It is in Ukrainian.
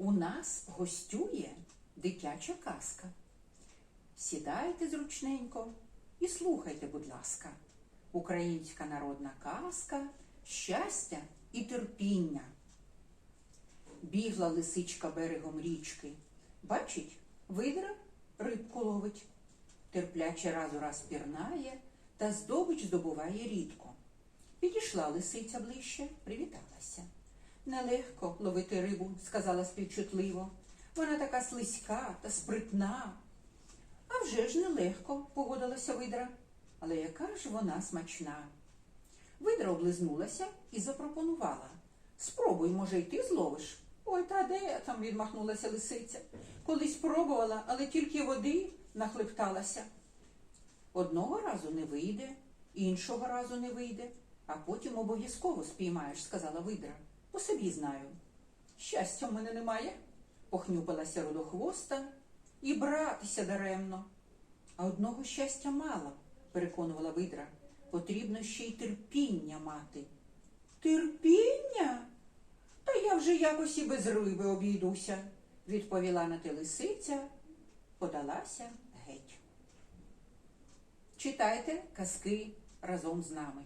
У нас гостює дитяча казка. Сідайте зручненько і слухайте, будь ласка. Українська народна казка, щастя і терпіння. Бігла лисичка берегом річки. Бачить, видра рибку ловить. Терпляче раз у раз пірнає та здобич здобуває рідко. Підійшла лисиця ближче, привіталася. Нелегко ловити рибу, сказала співчутливо. Вона така слизька та спритна. А вже ж нелегко, погодилася видра. Але яка ж вона смачна. Видра облизнулася і запропонувала. Спробуй, може, й ти зловиш. Ой, та де там відмахнулася лисиця. Колись пробувала, але тільки води нахлепталася. Одного разу не вийде, іншого разу не вийде, а потім обов'язково спіймаєш, сказала видра. По собі знаю. Щастя в мене немає, похнюпилася рудохвоста, і братися даремно. А одного щастя мало, переконувала видра. Потрібно ще й терпіння мати. Терпіння? Та я вже якось і без риби обійдуся, відповіла на те лисиця, подалася геть. Читайте казки разом з нами.